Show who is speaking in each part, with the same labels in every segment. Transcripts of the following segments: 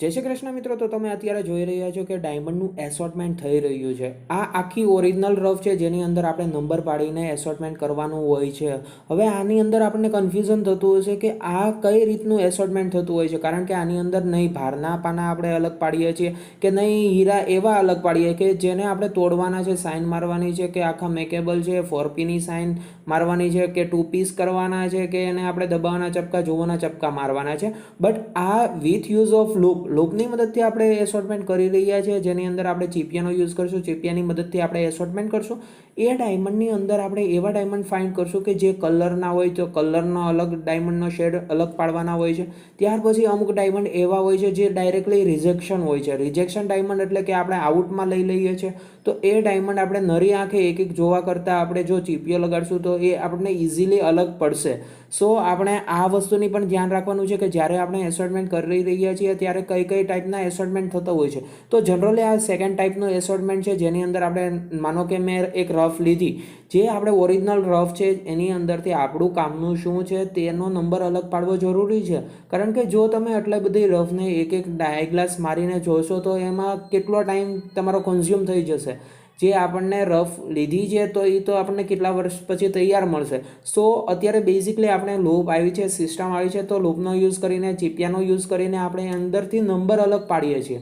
Speaker 1: જય શ્રી કૃષ્ણ મિત્રો, તો તમે અત્યારે જોઈ રહ્યા છો કે ડાયમંડનું એસોર્ટમેન્ટ થઈ રહ્યું છે. આ આખી ઓરિજિનલ રફ છે, જેની અંદર આપણે નંબર પાડીને એસોર્ટમેન્ટ કરવાનું હોય છે. હવે આની અંદર આપણને કન્ફ્યુઝન થતું હશે કે આ કઈ રીતનું એસોર્ટમેન્ટ થતું હોય છે, કારણ કે આની અંદર નહીં, ભારના પાના આપણે અલગ પાડીએ છીએ કે નહીં, હીરા એવા અલગ પાડીએ કે જેને આપણે તોડવાના છે સાઇન મારવાની છે કે આખા મેકેબલ છે ફોરપીની સાઇન મારવાની છે કે ટુ પીસ કરવાના છે કે એને આપણે દબાવવાના, ચપકા, જોવાના, ચપકા મારવાના છે. બટ આ વિથ યુઝ ઓફ લૂપ લૂપની મદદથી આપણે એસોર્ટમેન્ટ કરી રહ્યા છીએ, જેની અંદર આપણે ચીપિયાનો યુઝ કરીશું. ચીપિયાની મદદથી આપણે એસોર્ટમેન્ટ કરશું. એ ડાયમંડની અંદર આપણે એવા ડાયમંડ ફાઇન્ડ કરશું કે જે કલરના હોય તો કલરનો અલગ ડાયમંડનો શેડ અલગ પાડવાના હોય છે. ત્યાર પછી અમુક ડાયમંડ એવા હોય છે જે ડાયરેક્ટલી રિજેક્શન હોય છે. રિજેક્શન ડાયમંડ એટલે કે આપણે આઉટમાં લઈ લઈએ છીએ તો એ ડાયમંડ આપણે નરી આંખે એક એક જોવા કરતાં આપણે જો ચીપીઓ લગાડશું તો એ આપણને ઇઝીલી અલગ પડશે. સો આપણે આ વસ્તુની પણ ધ્યાન રાખવાનું છે કે જ્યારે આપણે એસોર્ટમેન્ટ કરી રહ્યા છીએ ત્યારે કઈ કઈ ટાઈપના એસોર્ટમેન્ટ થતો હોય છે. તો જનરલી આ સેકન્ડ ટાઈપનું એસોર્ટમેન્ટ છે. જેની અંદર આપણે માનો કે મેં એક રફ લીધી. જે આપણે ઓરિજિનલ રફ છે, એની અંદરથી આપણું કામનું શું છે, તેનો નંબર અલગ પાડવો જરૂરી છે. કારણ કે જો તમે આટલા બધી રફને એક એક ડાયગ્લાસ મારીને જોશો, તો એમાં કેટલો ટાઈમ તમારો કન્ઝ્યુમ થઈ જશે. જે આપણને રફ લીધી છે, તો એ તો આપણને કેટલા વર્ષ પછી તૈયાર મળશે. સો અત્યારે બેઝિકલી આપણે લૂપ આવી છે સિસ્ટમ આવી છે, તો લૂપનો યુઝ કરીને ચીપિયાનો યુઝ કરીને આપણે અંદરથી નંબર અલગ પાડીએ છીએ.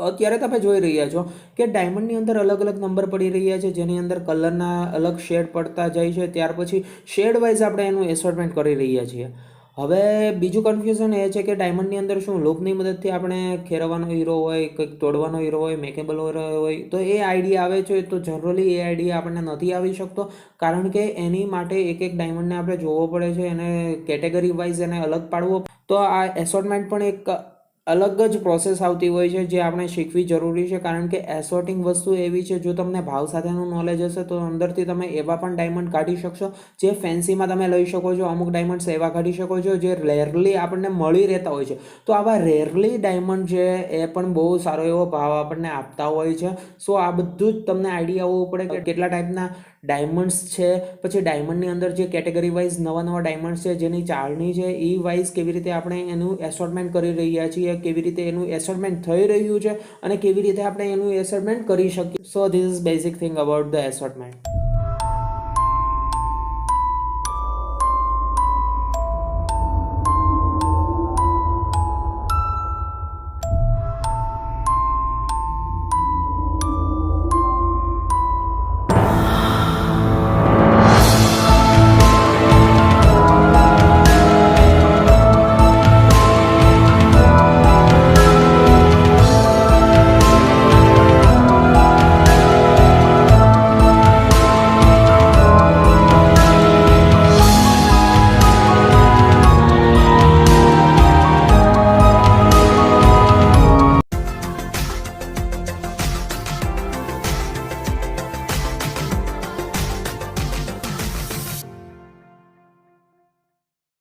Speaker 1: તો અત્યારે તમે જોઈ રહ્યા છો કે ડાયમંડની અંદર અલગ અલગ નંબર પડી રહ્યા છે, જેની અંદર કલરના અલગ શેડ પડતા જાય છે. ત્યાર પછી શેડ વાઇઝ આપણે એનું એસોર્ટમેન્ટ કરી રહ્યા છીએ. હવે બીજું કન્ફ્યુઝન એ છે કે ડાયમંડની અંદર શું લોકની મદદથી આપણે ખેરવાનો હીરો હોય, કંઈક તોડવાનો હીરો હોય મેકેબલ હોય, તો એ આઈડિયા આવે છે. તો જનરલી એ આઈડિયા આપણને નથી આવી શકતો, કારણ કે એની માટે એક એક ડાયમંડને આપણે જોવો પડે છે, એને કેટેગરી વાઇઝ એને અલગ પાડવો. તો આ એસોર્ટમેન્ટ પણ એક અલગ જ પ્રોસેસ આવતી હોય છે જે આપણે શીખવી જરૂરી છે. કારણ કે એસોર્ટિંગ વસ્તુ એવી છે, જો તમને ભાવ સાથેનું નોલેજ હશે, તો અંદરથી તમે એવા પણ ડાયમંડ કાઢી શકશો, જે ફેન્સીમાં તમે લઈ શકો છો. અમુક ડાયમંડ્સ એવા કાઢી શકો છો, જે રેરલી આપણને મળી રહેતા હોય છે. તો આવા રેરલી ડાયમંડ છે, એ પણ બહુ સારો એવો ભાવ આપણને આપતા હોય છે. સો આ બધું જ તમને આઈડિયા હોવો પડે કે કેટલા ટાઈપના ડાયમંડ્સ છે. પછી ડાયમંડની અંદર જે કેટેગરી વાઇઝ નવા નવા ડાયમંડ્સ છે, જેની ચાળણી છે, એ વાઇઝ કેવી રીતે આપણે એનું એસોર્ટમેન્ટ કરી રહ્યા છીએ, કેવી રીતે એનું એસોર્ટમેન્ટ થઈ રહ્યું છે અને કેવી રીતે આપણે એનું એસોર્ટમેન્ટ કરી શકીએ. So this is basic thing about the assortment